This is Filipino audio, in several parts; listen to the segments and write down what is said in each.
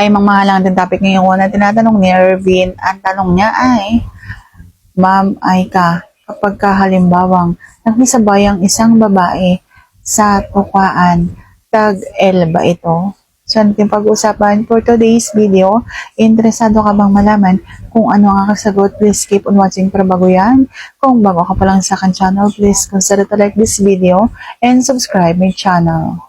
ay mangmahalang din topic ngayon ko na tinatanong ni Ervin. Ang tanong niya ay, Ma'am Aika, kapag ka halimbawang nakisabay ang isang babae sa tukaan, tag L ba ito? So, yung pag-usapan for today's video? Interesado ka bang malaman kung ano ang kasagot? Please keep on watching para bago yan. Kung bago ka pa lang sa akin channel, please consider to like this video and subscribe my channel.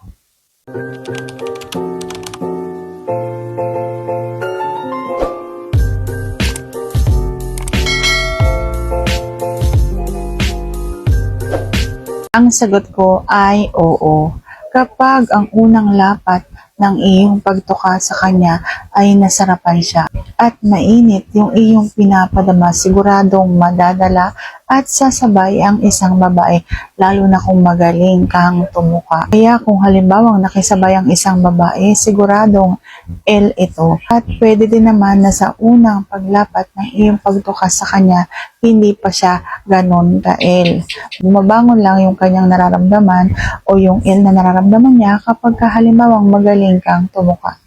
Ang sagot ko ay oo. Kapag ang unang lapat ng iyong pagtuka sa kanya ay nasarapan siya at mainit yung iyong pinapadama, siguradong madadala at sasabay ang isang babae, lalo na kung magaling kang tumuka. Kaya kung halimbawang nakisabay ang isang babae, siguradong L ito. At pwede din naman na sa unang paglapat ng iyong pagtuka sa kanya, hindi pa siya ganon ka L. Bumabangon lang yung kanyang nararamdaman o yung L na nararamdaman niya kapag halimbawang magaling kang tumuka.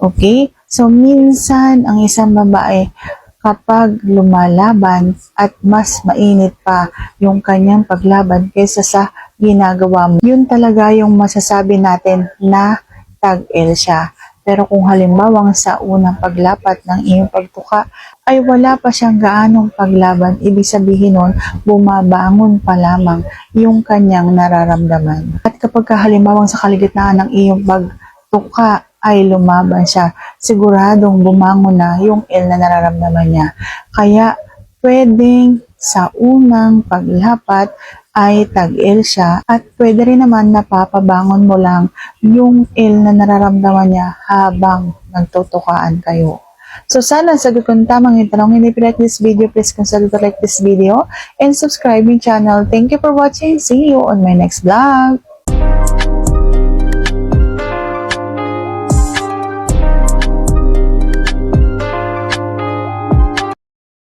Okay? So, minsan ang isang babae kapag lumalaban at mas mainit pa yung kanyang paglaban kaysa sa ginagawa mo, yun talaga yung masasabi natin na tag-L siya. Pero kung halimbawang sa unang paglapat ng iyong pagtuka ay wala pa siyang gaanong paglaban, ibig sabihin nun, bumabangon pa lamang yung kanyang nararamdaman. At kapag halimbawang sa kaligitnaan ng iyong pagtuka ay lumaban siya, siguradong bumangon na yung L na nararamdaman niya. Kaya pwedeng sa unang paglapat ay tag-L siya at pwede rin naman napapabangon mo lang yung L na nararamdaman niya habang nagtutukaan kayo. So sana sagot ko ng tamang yung tanong. Hindi like this video, please consider to like this video and subscribe my channel. Thank you for watching. See you on my next vlog.